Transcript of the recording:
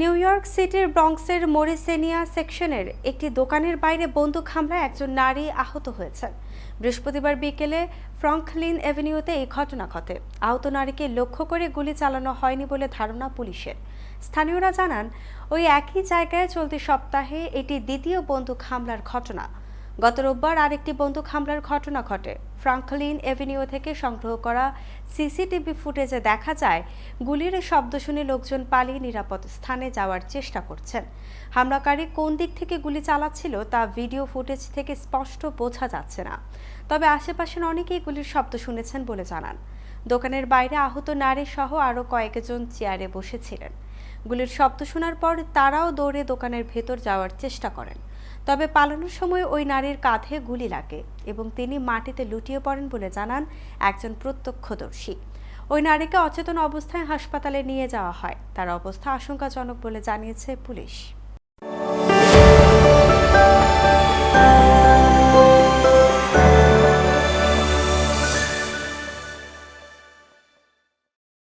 New York সিটির ব্রঙ্কসের মোরিসেনিয়া সেকশনের একটি দোকানের বাইরে বন্দুক হামলায় একজন নারী আহত হয়েছেন। বৃহস্পতিবার বিকেলে ফ্রঙ্কলিন অ্যাভিনিউতে এই ঘটনা ঘটে। আহত নারীকে লক্ষ্য করে গুলি চালানো হয়নি বলে ধারণা পুলিশের। স্থানীয়রা জানান, ওই একই জায়গায় চলতি সপ্তাহে এটি দ্বিতীয় বন্দুক হামলার ঘটনা। গত রোববার আরেকটি বন্দুক হামলার ঘটনা ঘটে। ফ্রাঙ্কলিন এভিনিউ থেকে সংগ্রহ করা সিসিটিভি ফুটেজে দেখা যায়, গুলির শব্দ শুনে লোকজন পালিয়ে নিরাপদ স্থানে যাওয়ার চেষ্টা করছেন। হামলাকারী কোন দিক থেকে গুলি চালাচ্ছিল তা ভিডিও ফুটেজ থেকে স্পষ্ট বোঝা যাচ্ছে না। তবে আশেপাশের অনেকেই গুলির শব্দ শুনেছেন বলে জানান। দোকানের বাইরে আহত নারী সহ আরও কয়েকজন চেয়ারে বসেছিলেন। গুলির শব্দ শোনার পর তারাও দৌড়ে দোকানের ভেতর যাওয়ার চেষ্টা করেন। তবে পালানোর সময় ওই নারীর কাঁধে গুলি লাগে এবং তিনি মাটিতে লুটিয়ে পড়েন বলে জানান একজন প্রত্যক্ষদর্শী। ওই নারীকে অচেতন অবস্থায় হাসপাতালে নিয়ে যাওয়া হয়। তার অবস্থা আশঙ্কাজনক বলে জানিয়েছে পুলিশ।